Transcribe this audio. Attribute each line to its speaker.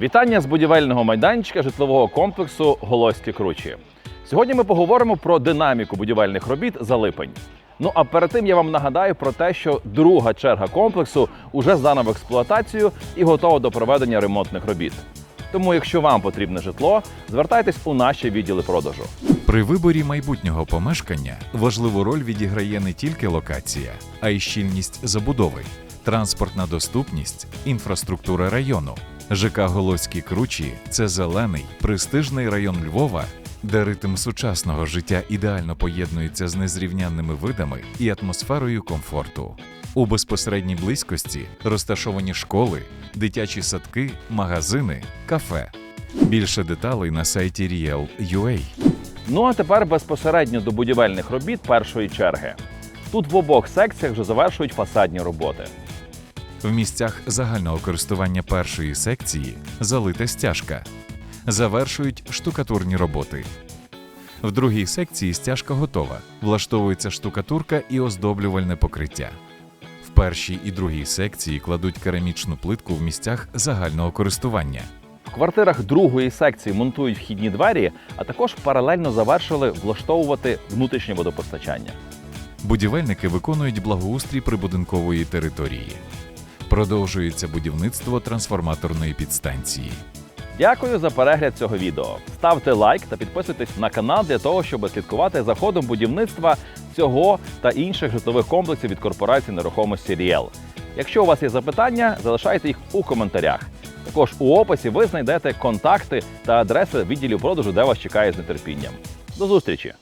Speaker 1: Вітання з будівельного майданчика житлового комплексу Голоські Кручі. Сьогодні ми поговоримо про динаміку будівельних робіт за липень. Ну а перед тим я вам нагадаю про те, що друга черга комплексу уже здана в експлуатацію і готова до проведення ремонтних робіт. Тому, якщо вам потрібне житло, звертайтесь у наші відділи продажу.
Speaker 2: При виборі майбутнього помешкання важливу роль відіграє не тільки локація, а й щільність забудови, транспортна доступність, інфраструктура району. ЖК Голоські Кручі це зелений, престижний район Львова, де ритм сучасного життя ідеально поєднується з незрівнянними видами і атмосферою комфорту. У безпосередній близькості розташовані школи, дитячі садки, магазини, кафе. Більше деталей на сайті Riel.ua.
Speaker 1: Ну а тепер безпосередньо до будівельних робіт першої черги. Тут в обох секціях вже завершують фасадні роботи.
Speaker 2: В місцях загального користування першої секції залита стяжка. Завершують штукатурні роботи. В другій секції стяжка готова. Влаштовується штукатурка і оздоблювальне покриття. В першій і другій секції кладуть керамічну плитку в місцях загального користування.
Speaker 1: В квартирах другої секції монтують вхідні двері, а також паралельно завершили влаштовувати внутрішнє водопостачання.
Speaker 2: Будівельники виконують благоустрій прибудинкової території. Продовжується будівництво трансформаторної підстанції.
Speaker 1: Дякую за перегляд цього відео. Ставте лайк та підписуйтесь на канал для того, щоб слідкувати за ходом будівництва цього та інших житлових комплексів від корпорації нерухомості Ріел. Якщо у вас є запитання, залишайте їх у коментарях. Також у описі ви знайдете контакти та адреси відділів продажу, де вас чекає з нетерпінням. До зустрічі!